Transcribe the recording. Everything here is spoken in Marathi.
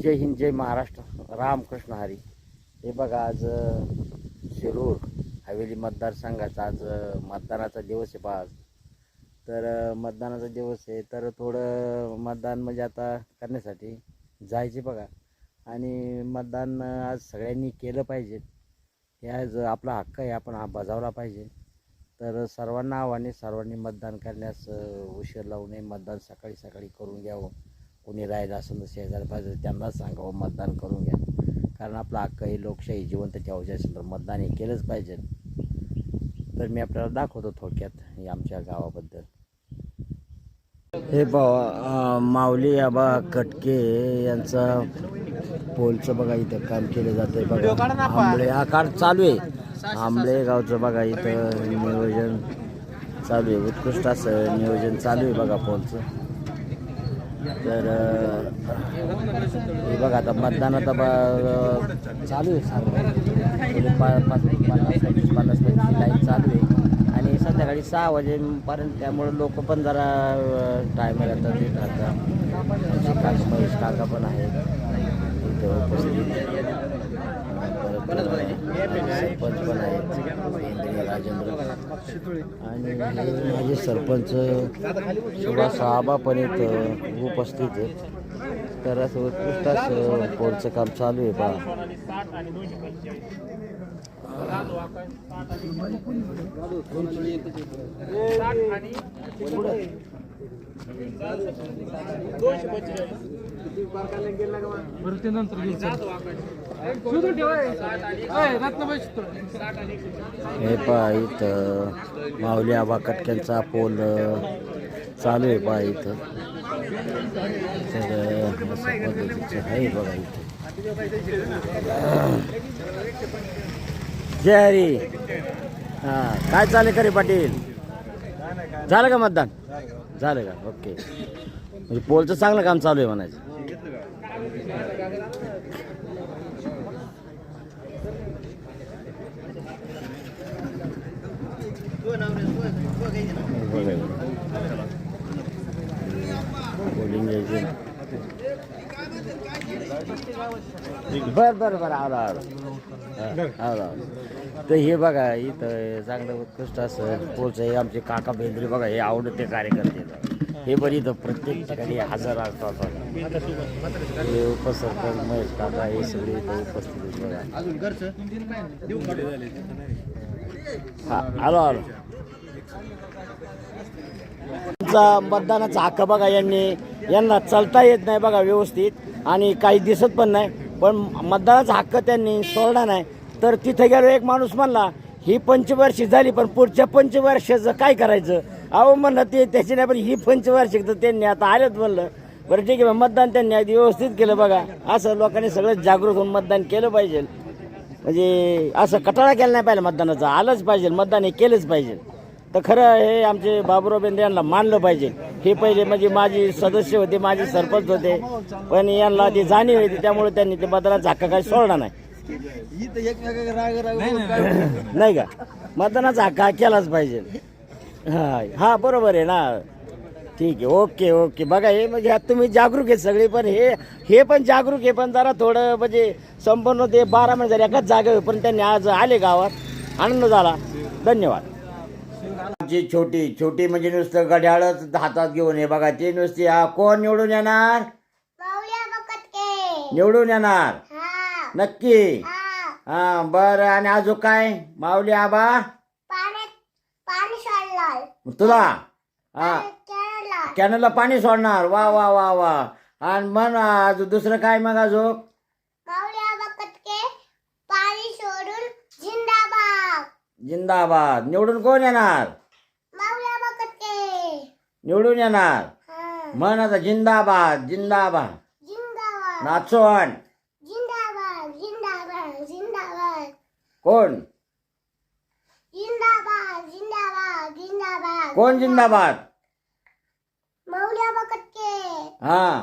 जय हिंद जय महाराष्ट्र रामकृष्ण हरी. हे बघा आज शिरूर हवेली मतदारसंघाचा आज मतदानाचा दिवस आहे बा आज. तर मतदानाचा दिवस आहे तर थोडं मतदान म्हणजे आता करण्यासाठी जायचे बघा. आणि मतदान आज सगळ्यांनी केलं पाहिजे. हे आज आपला हक्क आहे आपण हा बजावला पाहिजे. तर सर्वांना आव्हाने सर्वांनी मतदान करण्यास उशीर लावू नये मतदान सकाळी सकाळी करून घ्यावं. कोणी राहिलं असेल तर शेजारी पाहिजे त्यांनाच सांगावं हो, मतदान करून घ्या. कारण आपला हक्क ही लोकशाही जिवंत ठेवायची असेल तर मतदान हे केलंच पाहिजे. तर मी आपल्याला दाखवतो थोडक्यात हे आमच्या गावाबद्दल. हे बाबा माऊली आबा कटके यांचं पोलचं बघा इथं काम केलं जातं बघा. आंबळे हा कार्ड चालू आहे. आंबळे गावचं बघा इथं नियोजन चालू आहे. उत्कृष्ट असं नियोजन चालू आहे बघा पोलचं. तर हे बघा आता मतदान आता चालू आहे सारं पा पाच पन्नास पंचवीस पन्नास लाईन चालू आहे. आणि संध्याकाळी सहा वाजेपर्यंत त्यामुळे लोक पण जरा टायमाला येतात येत राहतात आमचे काका महेश काका पण आहेत. इथं उपस्थित. सरपंच पण आहेत. राजेंद्र. आणि माझे सरपंच सुभाष आबा पण इथं उपस्थित आहेत. तर असं उत्कृष्ट पोरचं काम चालू आहे बा. नंतर हे पहा इथं माऊली आबा कटक्यांचा पोल चालू आहे पहा इथं. तर अं, पद्धतीचं आहे बघा इथं. जय हरी. हां काय चालेल खरे पाटील? झालं का मतदान? झालं का? ओके. म्हणजे पोलचं चांगलं काम चालू आहे म्हणायचं. पोलिंग बर बर बर आलो आलो. हा, आलो आलो. तर हे बघा इथं चांगलं उत्कृष्ट असं पोच आहे आमचे काका बेंद्रे बघा हे आवडते कार्यकर्ते. हे बरी इथं प्रत्येक ठिकाणी हजर असतात हे उपसरपंच महेश काका हे सगळे इथं उपस्थित बघा. हा आलो आलो. चा मतदानाचा हक्क बघा यांनी. यांना चालता येत नाही बघा व्यवस्थित आणि काही दिसत पण नाही. पण मतदानाचा हक्क त्यांनी सोडला नाही. तर तिथे गेलो एक माणूस म्हणला ही पंचवार्षिक झाली पण पुढच्या पंचवार्षाचं काय करायचं? अहो म्हणलं ते त्याची नाही पण ही पंचवार्षिक तर त्यांनी आता आलंच म्हणलं. बरं ठीक आहे मतदान त्यांनी अगदी व्यवस्थित केलं बघा. असं लोकांनी सगळं जागृत होऊन मतदान केलं पाहिजे. म्हणजे असं कटाळा केला नाही पाहिजे मतदानाचा. आलंच पाहिजे मतदान हे केलंच पाहिजे. तर खरं हे आमचे बाबुराव बेंद्रे यांना मानलं पाहिजे. हे पहिले म्हणजे माझी सदस्य होते माझे सरपंच होते. पण यांना ती जाणीव होती त्यामुळे त्यांनी ते मतदानाचा झाका काही सोडला नाही. नाही का? मतदानाचा हक्का केलाच पाहिजे. हा हा बरोबर आहे ना. ठीक आहे ओके ओके. बघा हे म्हणजे तुम्ही जागरूक आहे सगळे पण हे हे पण जागरूक आहे पण जरा थोडं म्हणजे संपूर्ण ते बारा महिने झाले एकाच जागेवर पण त्यांनी आज आले गावात. आनंद झाला. धन्यवाद. आमची छोटी छोटी म्हणजे नुसतं घड्याळच हातात घेऊन ये बघा ते नुसती हा कोण निवडून येणार? निवडून येणार? हा. नक्की? हा. बरं आणि अजून काय? माऊली आबा? तुला? हा. कॅनलला. पाणी सोडणार? वा वा वा वा. आणि मग अजून दुसरं काय मग अजून माऊल्या बकटके पाणी सोडून जिंदाबाद. निवडून कोण येणार? बकटके निवडून येणार. हा. म्हण आता जिंदाबाद जिंदाबाद. जिंदाबाद. नाचवण. जिंदाबाद जिंदाबाद जिंदाबाद. कोण? जिंदाबाद जिंदाबाद जिंदाबाद. कोण जिंदाबाद? बकटके हा.